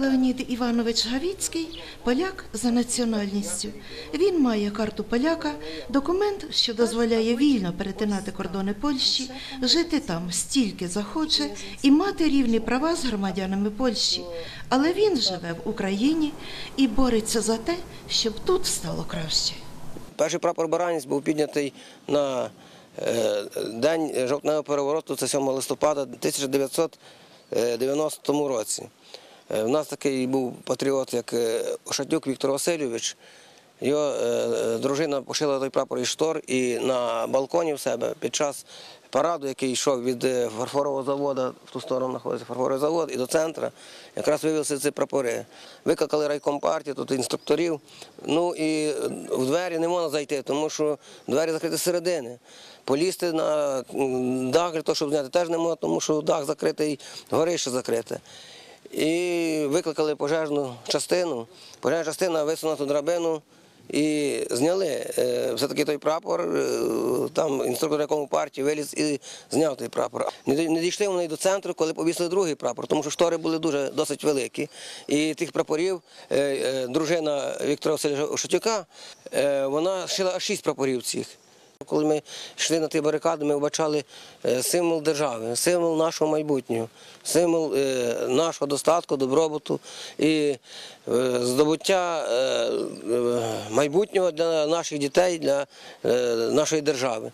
Леонід Іванович Гавіцький поляк за національністю. Він має карту поляка, документ, що дозволяє вільно перетинати кордони Польщі, жити там стільки захоче і мати рівні права з громадянами Польщі. Але він живе в Україні і бореться за те, щоб тут стало краще. Перший прапор Баранець був піднятий на е, день жовтневого перевороту, це 7 листопада 1990 році. Е, В нас такий був патріот, як е, Ошатюк Віктор Васильович. Його е, дружина пошила той прапор із штор і на балконі в себе під час параду, який йшов від е, фарфорового заводу, в ту сторону знаходиться фарфоровий завод, і до центру, якраз вивезли ці прапори. Викликали райком партії, тут інструкторів. Ну і е, в двері не можна зайти, тому що двері закриті середини. Полізти на дах для того, щоб зняти, теж не можна, тому що дах закритий, горище закрите. І викликали пожежну частину. Пожежна частина висунула ту драбину і зняли е, все-таки той прапор. е, Там інструктор якому партії виліз і зняв той прапор. Не дійшли вони до центру, коли повісили другий прапор, тому що штори були дуже досить великі. І тих прапорів е, дружина Віктора Васильовича Шатюка, вона шила шість прапорів цих. Коли ми йшли на ті барикади, ми вбачали е, символ держави, символ нашого майбутнього, символ е, нашого достатку, добробуту і е, здобуття майбутнього для наших дітей, для нашої держави.